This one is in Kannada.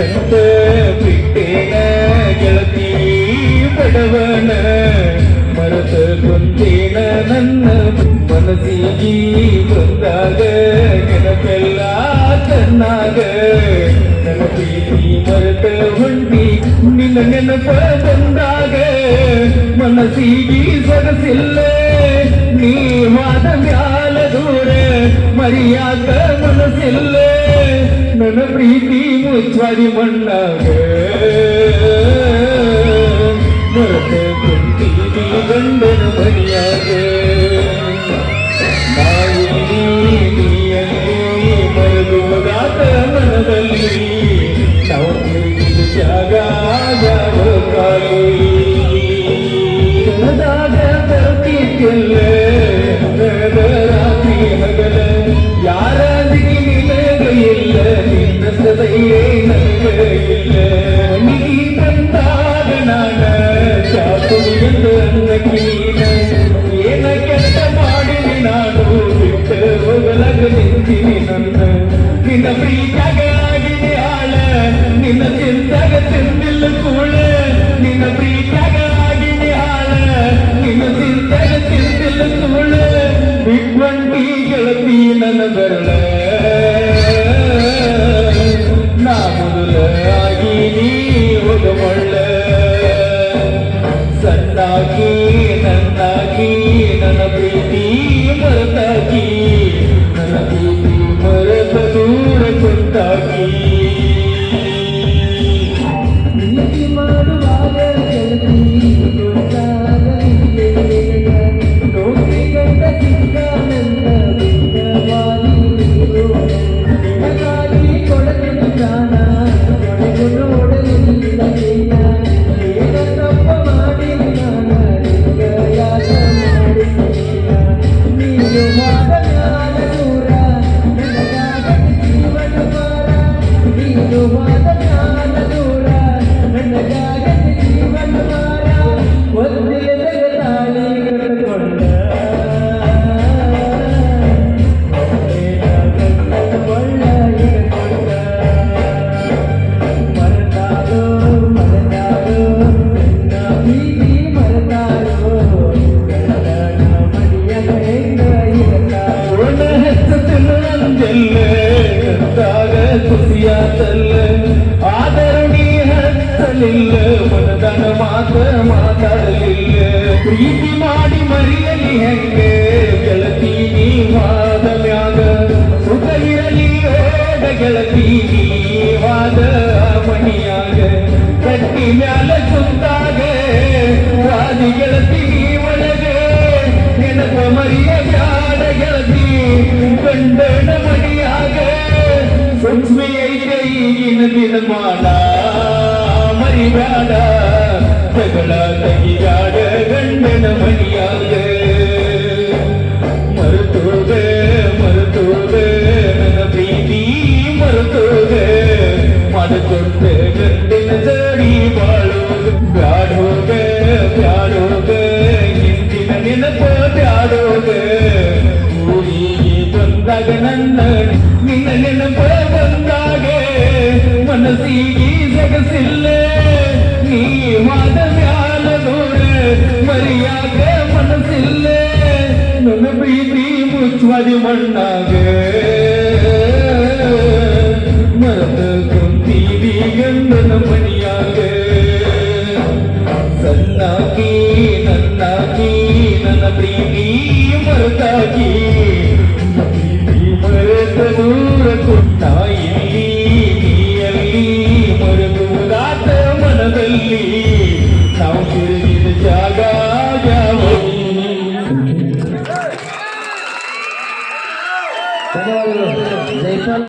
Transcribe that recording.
ಬಿಟ್ಟಂತ ಬಿಟ್ಟೇನ ಗೆಳತಿ ಬಡವನ ಮರತ ಕುಂತೇನ ನನ್ನ ಮನಸ್ಸಿಗೆ ಬಂದಾಗ ನೆನಪೆಲ್ಲ ಕಣ್ಣಾಗ ನನ್ನ ಪ್ರೀತಿ ಮರೆತ ಹೊಂಟಿ ನಿನ್ನ ನೆನಪ ಬಂದಾಗ ಮನಸ್ಸಿಗೆ ಸೊಗಸಿಲ್ಲ ನೀ ಮಾದ ಮ್ಯಾಲ ಮುಚ್ಚಾಡಿ ಮಣ್ಣಾಗ ಮರೆತ ಕುಂತೀನಿ ಗಂಡನ ಮರಿಯಾಗ ನಾವಿಲ್ಲಿ ನೀಯಲ್ಲಿ ಮರೆದುದಾತ ಮನದಲ್ಲಿ ನಾವು ತಿಳಿದು ಜಾಗ ಜಾಗ ಕಾಲಿ. ಕನದಾಗ ಬರ್ತಿದ್ದಿಲ್ಲ ನಿನ್ನ ಪ್ರೀತಾಗ ಆಳ ನಿನ್ನ ಚಿಂತಾಗ ತಿಂದಿಲ್ಲ ಕೂಳ. ನಿನ್ನ ಪ್ರೀತಾಗ ಆಳ ನಿನ್ನ ಚಿಂತಾಗ ತಿಂದಿಲ್ಲ ಕೂಳ. ಬಿಟ್ಟಿ ಗೆಳತಿ, ನನ್ನ మధుమాత ಮನದನ ಮಾತ ಮಾತಾಡಲಿಲ್ಲ ಪ್ರೀತಿ ಮಾಡಿ ಮರಿಯಲಿ ಹೆಂಗೆ ಗೆಳತಿ ನೀ ವಾದ ಮ್ಯಾಗ ಸುಖ ಇರಲಿ ಓಡ ಗೆಳತಿ ನೀ ವಾದ ಮಣಿಯಾಗ ಕಟ್ಟಿ ಮ್ಯಾಲ ಸುತ್ತಾಗ ವಾದಿ ಗೆಳತಿ ನೀ ಒಳಗೆ ನೆನಪ ಮರಿಯ ಬ್ಯಾಡ ಗೆಳತಿ ಗಂಡನ ಮಡಿಯಾಗ ಸೂಕ್ಷ್ಮಿ ಐತೆ ಈಗಿನ ದಿನಮಾನ ಮರಿಬ್ಯಾಡ ಗಂಡನ ಮಡಿಯಾಗ ಮರೆತೋಗ ಮರೆತೋಗ ನನ್ನ ಪ್ರೀತಿ ಮರೆತೋಗ ಮಾಡಿಕೊಂಡ ಗಂಡನ ಜಡಿ ಬಾಳೋಗ ಬ್ಯಾಡೋಗ ಬ್ಯಾಡೋಗ ಹಿಂದಿನ ನೆನಪ ಬ್ಯಾಡೋಗ ಊರಿಗೆ ಬಂದಾಗ ನನ್ನ ನಿನ್ನ ನೆನಪ ಬಂದಾಗ ಮನಸ್ಸಿಗೆ ಸಗಸಿಲ್ಲ ನೀ ಮಾದ ಮರಿಯಾಗ ಮನಸ್ಸಿಲ್ಲೇ ನನ್ನ ಪ್ರೀತಿ ಮುಚ್ಚುವರಿ ಮಣ್ಣಾಗ. ಮರದ ಕುಂತೀವಿ ಗಂಡನ ಮನಿಯಾಗ. ಸನ್ನಾಗಿ ನನ್ನಾಗಿ, ನನ್ನ ಪ್ರೀತಿ ಮರತಾಗಿ. ಪ್ರೀತಿ ಮರೆತ ದೂರ ಕೊಟ್ಟಾಯಿ